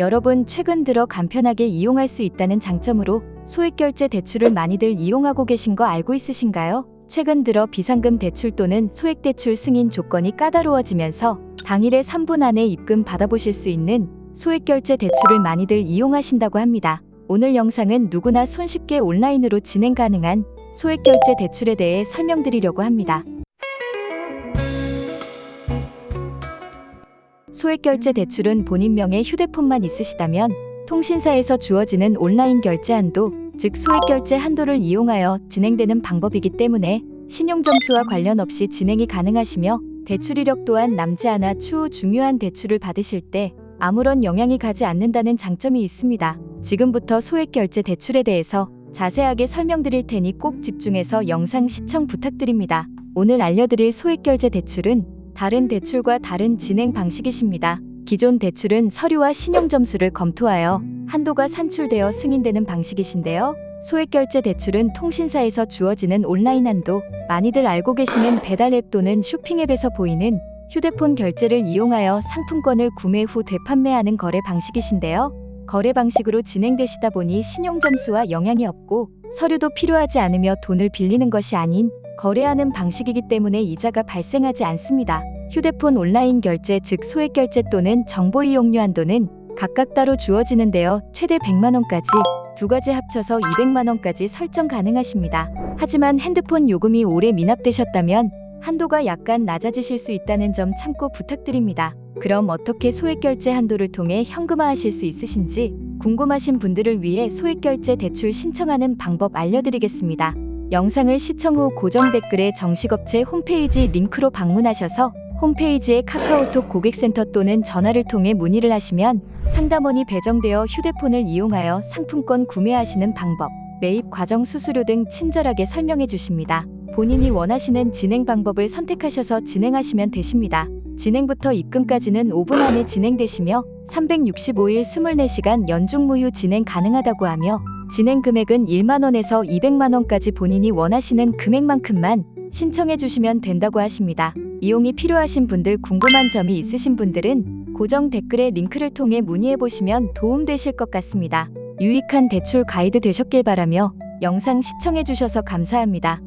여러분 최근 들어 간편하게 이용할 수 있다는 장점으로 소액결제 대출을 많이들 이용하고 계신 거 알고 있으신가요? 최근 들어 비상금 대출 또는 소액대출 승인 조건이 까다로워지면서 당일에 3분 안에 입금 받아보실 수 있는 소액결제 대출을 많이들 이용하신다고 합니다. 오늘 영상은 누구나 손쉽게 온라인으로 진행 가능한 소액결제 대출에 대해 설명드리려고 합니다. 소액 결제 대출은 본인 명의 휴대폰만 있으시다면 통신사에서 주어지는 온라인 결제 한도, 즉 소액 결제 한도를 이용하여 진행되는 방법이기 때문에 신용 점수와 관련 없이 진행이 가능하시며 대출 이력 또한 남지 않아 추후 중요한 대출을 받으실 때 아무런 영향이 가지 않는다는 장점이 있습니다. 지금부터 소액 결제 대출에 대해서 자세하게 설명드릴 테니 꼭 집중해서 영상 시청 부탁드립니다. 오늘 알려드릴 소액 결제 대출은 다른 대출과 다른 진행 방식이십니다. 기존 대출은 서류와 신용 점수를 검토하여 한도가 산출되어 승인되는 방식이신데요. 소액결제 대출은 통신사에서 주어지는 온라인 한도, 많이들 알고 계시는 배달앱 또는 쇼핑앱에서 보이는 휴대폰 결제를 이용하여 상품권을 구매 후 되판매하는 거래 방식이신데요. 거래 방식으로 진행되시다 보니 신용 점수와 영향이 없고 서류도 필요하지 않으며 돈을 빌리는 것이 아닌 거래하는 방식이기 때문에 이자가 발생하지 않습니다. 휴대폰 온라인 결제 즉 소액 결제 또는 정보 이용료 한도는 각각 따로 주어지는데요. 최대 100만 원까지 두 가지 합쳐서 200만 원까지 설정 가능하십니다. 하지만 핸드폰 요금이 오래 미납되셨다면 한도가 약간 낮아지실 수 있다는 점 참고 부탁드립니다. 그럼 어떻게 소액 결제 한도를 통해 현금화하실 수 있으신지 궁금하신 분들을 위해 소액 결제 대출 신청하는 방법 알려드리겠습니다. 영상을 시청 후 고정 댓글에 정식업체 홈페이지 링크로 방문하셔서 홈페이지에 카카오톡 고객센터 또는 전화를 통해 문의를 하시면 상담원이 배정되어 휴대폰을 이용하여 상품권 구매하시는 방법, 매입 과정 수수료 등 친절하게 설명해 주십니다. 본인이 원하시는 진행 방법을 선택하셔서 진행하시면 되십니다. 진행부터 입금까지는 5분 안에 진행되시며 365일 24시간 연중 무휴 진행 가능하다고 하며 진행 금액은 1만 원에서 200만 원까지 본인이 원하시는 금액만큼만 신청해 주시면 된다고 하십니다. 이용이 필요하신 분들 궁금한 점이 있으신 분들은 고정 댓글에 링크를 통해 문의해 보시면 도움되실 것 같습니다. 유익한 대출 가이드 되셨길 바라며 영상 시청해 주셔서 감사합니다.